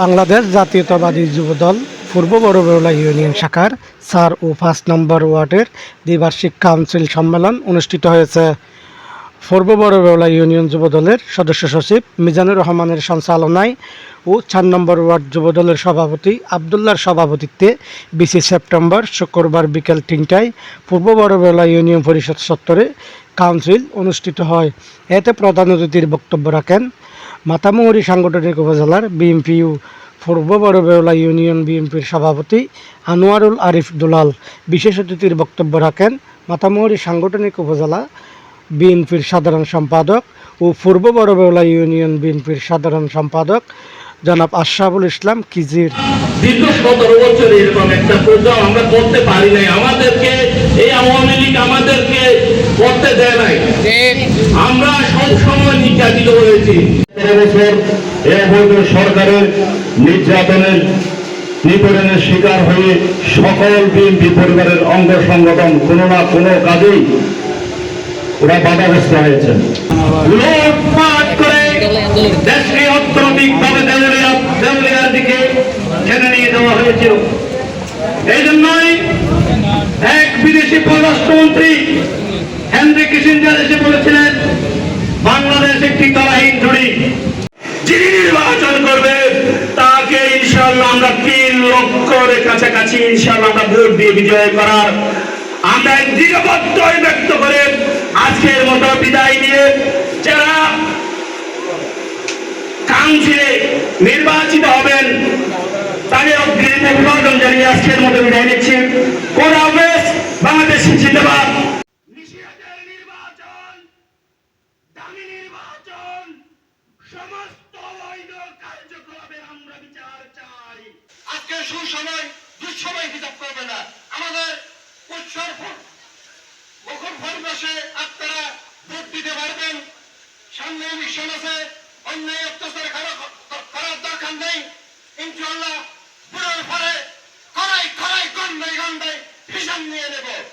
বাংলাদেশ জাতীয়তাবাদী যুবদল পূর্ব বড়বেওলা ইউনিয়ন শাখার চার ও পাঁচ নম্বর ওয়ার্ডের দ্বিবার্ষিক কাউন্সিল সম্মেলন অনুষ্ঠিত হয়েছে। পূর্ব বড়বেওলা ইউনিয়ন যুবদলের সদস্য সচিব মিজানুর রহমানের সঞ্চালনায় ও চার নম্বর ওয়ার্ড যুবদলের সভাপতি আবদুল্লার সভাপতিত্বে বিশে সেপ্টেম্বর শুক্রবার বিকেল তিনটায় পূর্ব বড়বেওলা ইউনিয়ন পরিষদ চত্বরে কাউন্সিল অনুষ্ঠিত হয়। এতে প্রধান অতিথির বক্তব্য রাখেন মাতামুহুরী সাংগঠনিক উপজেলার বিএনপিউ পূর্ব বড়বেওলা ইউনিয়ন বিএনপির সভাপতি আনোয়ারুল আরিফ দুলাল বিশেষ অতিথির বক্তব্য রাখেন মাতামুহুরী সাংগঠনিক উপজেলা বিএনপির সাধারণ সম্পাদক ও পূর্ব বড়বেওলা ইউনিয়ন বিএনপির সাধারণ সম্পাদক জনাব আশরাফুল ইসলাম কিজির। দীর্ঘ সতেরো বছর এরকম একটা প্রোগ্রাম আমরা করতে পারি নাই। আমাদেরকে এই আওয়ামী লীগ আমাদেরকে করতে দেয় নাই। আমরা সব সময় নির্যাতিত হয়েছি। বছর এ সরকারের নির্যাতনের নিপীড়নের শিকার হয়ে সকল বিএনপি পরিবারের অঙ্গ সংগঠন কোনো না কোনো কাজেই ওরা বাধাগ্রস্ত হয়েছিল। এই জন্যই এক বিদেশি পররাষ্ট্রমন্ত্রী বাংলাদেশ একটি তলাহীন ঝুড়ি যিনি নির্বাচন করবে তাকে ইনশাল্লাহ আমরা তিন লক্ষের কাছাকাছি ইনশাল্লাহ আমরা ভোট দিয়ে বিজয় করার আমরা এক দৃঢ়বদ্ধই ব্যক্ত করে আজকের মতো বিদায় নিয়ে যারা কাউন্সিলে নির্বাচিত হবেন, তাদের অগ্রিম অভিবাদন জানিয়ে আজকের মতো বিদায় নিচ্ছি। কোন বাংলাদেশ জিন্দাবাদ। নির্বাচন, সমস্ত আজকে সুসময়, দুঃসময় হিসাব করবে না। আমাদের উৎসর মুখর পরিবেশে আপনারা ভোট দিতে পারবেন। সামনে ইলেকশন আছে, অন্যায় অত্যাচার করা- করার দরকার নেই। ইনশাল্লাহ পুরোর পরে কড়াই কড়াই গন্ডাই গন্ডাই হিসাব নিয়ে নেব।